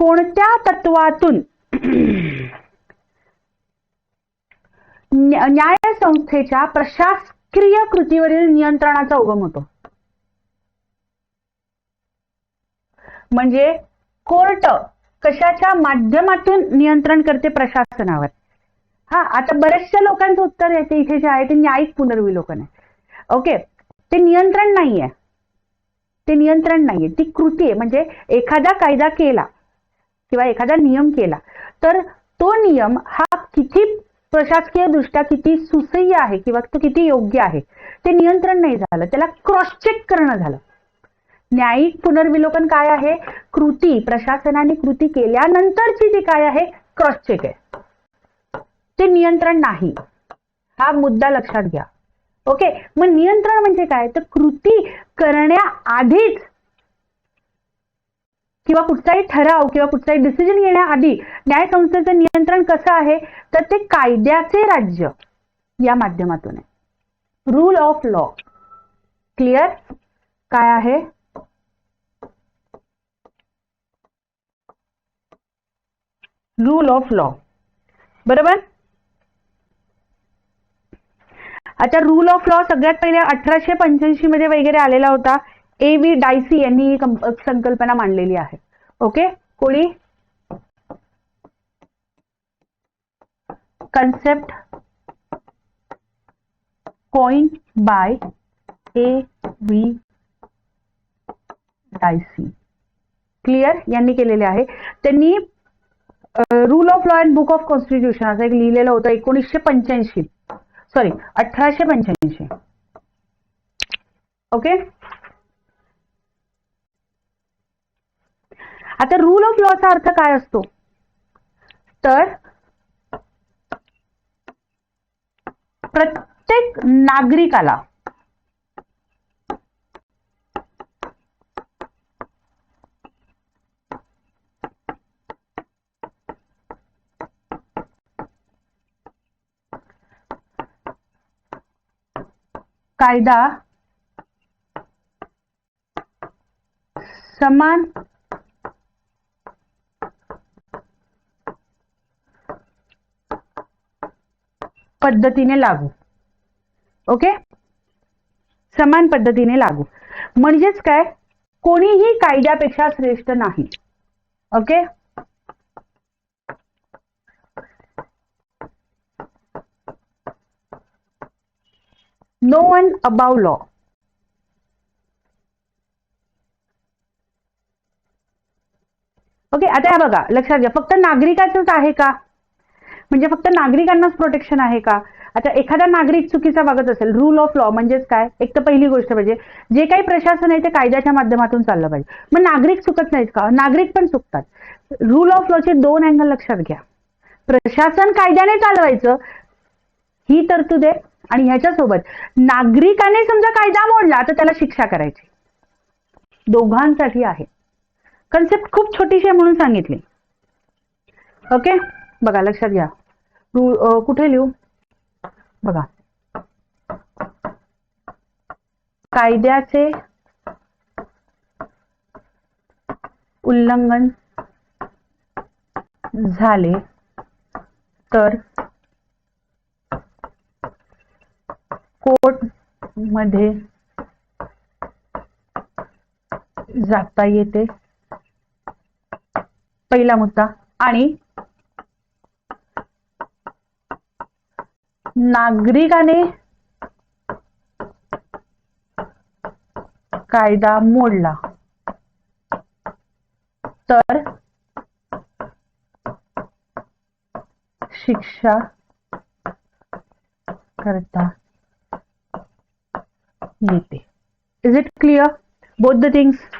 कोणत्या तत्वातून न्याय संस्थेच्या प्रशासकीय कृतीवरील नियंत्रणाचा उगम होतो. म्हणजे कोर्ट कशाच्या माध्यमातून नियंत्रण करते प्रशासनावर? हा आता बऱ्याचशा लोकांचं उत्तर येते इथे जे आहे ते न्यायिक पुनर्विलोकन आहे ओके ते नियंत्रण नाहीये. ते नियंत्रण नाहीये. ती कृती आहे. म्हणजे एखादा कायदा केला किंवा एखादा नियम केला तर तो नियम हा किती प्रशासकीय दृष्ट्या किती सुसह्य आहे किंवा तो किती योग्य आहे ते नियंत्रण नाही झालं. त्याला क्रॉस चेक करणं झालं. न्यायिक पुनर्विलोकन काय आहे? कृती प्रशासनाने कृती केल्यानंतरची जी काय आहे? क्रॉस चेक आहे. ते नियंत्रण नाही. हा मुद्दा लक्षात घ्या. ओके? मग नियंत्रण म्हणजे काय? तर कृती करण्याआधीच किंवा कुठचाही ठराव किंवा कुठचाही डिसिजन घेण्याआधी न्यायसंस्थेचं नियंत्रण कसं आहे तर ते कायद्याचे राज्य या माध्यमातून आहे. रूल ऑफ लॉ क्लिअर काय आहे? रूल ऑफ लॉ बरोबर? आता रूल ऑफ लॉ सगळ्यात पहिले अठराशे पंच्याऐंशी मध्ये वगैरे आलेला होता. ए व्ही डायसी यांनी ही संकल्पना मांडलेली आहे. ओके कोणी? Concept coined by A V Dicey clear यांनी केलेले आहे. त्यांनी rule of law and book of constitution असं एक लिहिलेलं होतं एकोणीसशे पंच्याऐंशी. सॉरी अठराशे पंच्याऐंशी. ओके आता रूल ऑफ लॉचा अर्थ काय असतो? तर प्रत्येक नागरिकाला कायदा समान पद्धतीने लागू. ओके? समान पद्धतीने लागू. म्हणजेच काय? कोणीही कायद्यापेक्षा श्रेष्ठ नाही. Okay? No one above law okay आता हे बघा. लक्षात घ्या. फक्त नागरिकाचंच आहे का? म्हणजे फक्त नागरिकांनाच प्रोटेक्शन आहे का? आता एखादा नागरिक चुकीचा वागत असेल रूल ऑफ लॉ म्हणजेच काय? एक तर पहिली गोष्ट म्हणजे जे काही प्रशासन आहे ते कायद्याच्या माध्यमातून चाललं पाहिजे. मग नागरिक चुकत नाहीत का? नागरिक पण चुकतात. रूल ऑफ लॉचे दोन अँगल लक्षात घ्या. प्रशासन कायद्याने चालवायचं ही तरतूद आहे. आणि ह्याच्यासोबत नागरिकाने समजा कायदा मोडला तर त्याला शिक्षा करायची. दोघांसाठी आहे. कन्सेप्ट खूप छोटीशी आहे म्हणून सांगितली. ओके बघा लक्षात घ्या. रूल कुठे लिहू? बघा. कायद्याचे उल्लंघन झाले तर कोर्टमध्ये जाता येते. पहिला मुद्दा आणि नागरिकाने कायदा मोडला. तर शिक्षा करता येते. Is it clear both the things